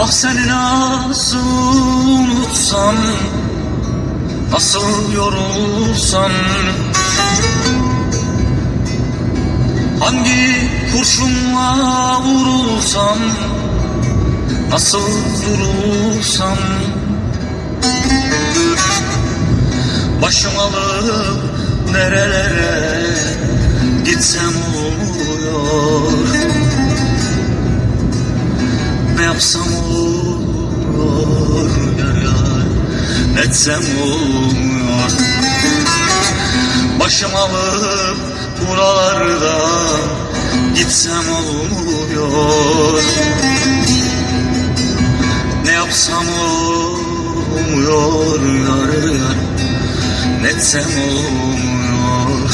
Ah seni nasıl unutsam Nasıl yorulsam. Hangi kurşunla vurulsam Nasıl durulsam. Başım alıp nerelere yapsam olur yar yar etsem olmuyor Başım alıp buralarda gitsem olmuyor. Ne yapsam olmuyor yar yar Ne etsem olmuyor